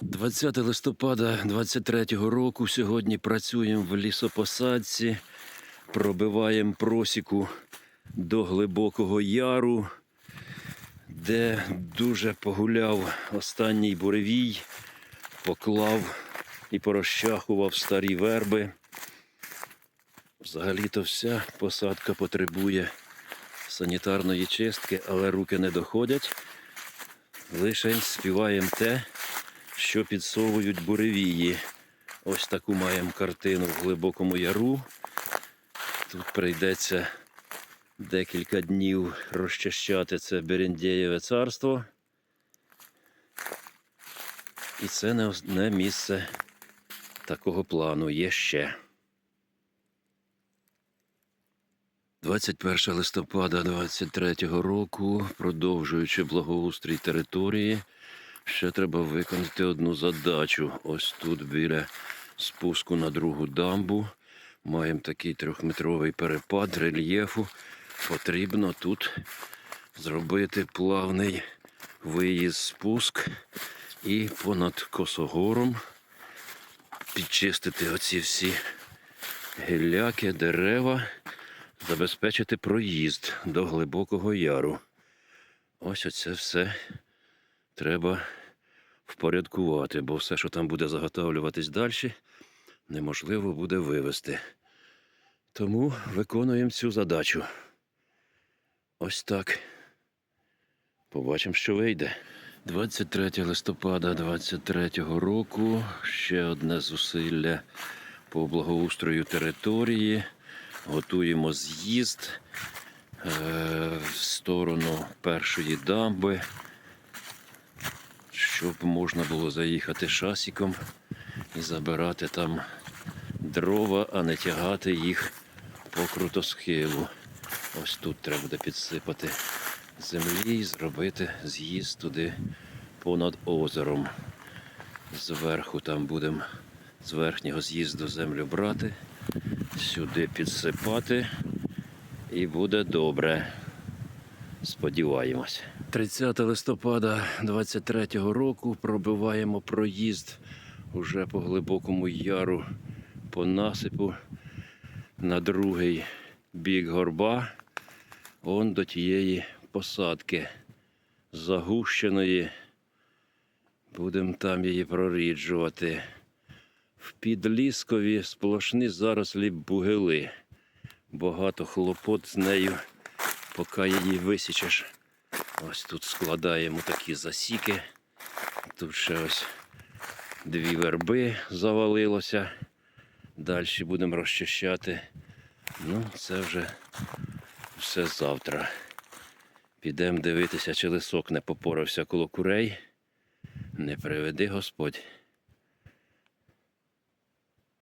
20 листопада 23-го року сьогодні працюємо в лісопосадці, пробиваємо просіку до глибокого яру, де дуже погуляв останній буревій, поклав і порозчахував старі верби. Взагалі-то вся посадка потребує санітарної чистки, але руки не доходять. Лише співаємо те, що підсовують буревії. Ось таку маємо картину в глибокому яру. Тут прийдеться декілька днів розчищати це Берендєєве царство. І це не одне місце такого плану є ще. 21 листопада 23 року, продовжуючи благоустрій території, ще треба виконати одну задачу. Ось тут біля спуску на другу дамбу. Маємо такий трьохметровий перепад рельєфу. Потрібно тут зробити плавний виїзд спуск і понад косогором підчистити оці всі гілляки, дерева, забезпечити проїзд до глибокого яру. Ось оце все треба впорядкувати, бо все, що там буде заготовлюватись далі, неможливо буде вивезти. Тому виконуємо цю задачу. Ось так. Побачимо, що вийде. 23 листопада 23 року ще одне зусилля по благоустрою території. Готуємо з'їзд е, в сторону першої дамби, щоб можна було заїхати шасіком і забирати там дрова, а не тягати їх по крутосхилу. Ось тут треба буде підсипати землі і зробити з'їзд туди понад озером. Зверху там будемо з верхнього з'їзду землю брати, сюди підсипати і буде добре. Сподіваємось. 30 листопада 23-го року пробиваємо проїзд уже по глибокому яру по насипу на другий бік горба. Он до тієї посадки загущеної. Будемо там її проріджувати. В підліскові сплошні зарослі бугили. Багато хлопот з нею, поки її висічеш. Ось тут складаємо такі засіки. Тут ще ось дві верби завалилося. Далі будемо розчищати. Ну, це вже все завтра. Підемо дивитися, чи лисок не попорався коло курей. Не приведи Господь.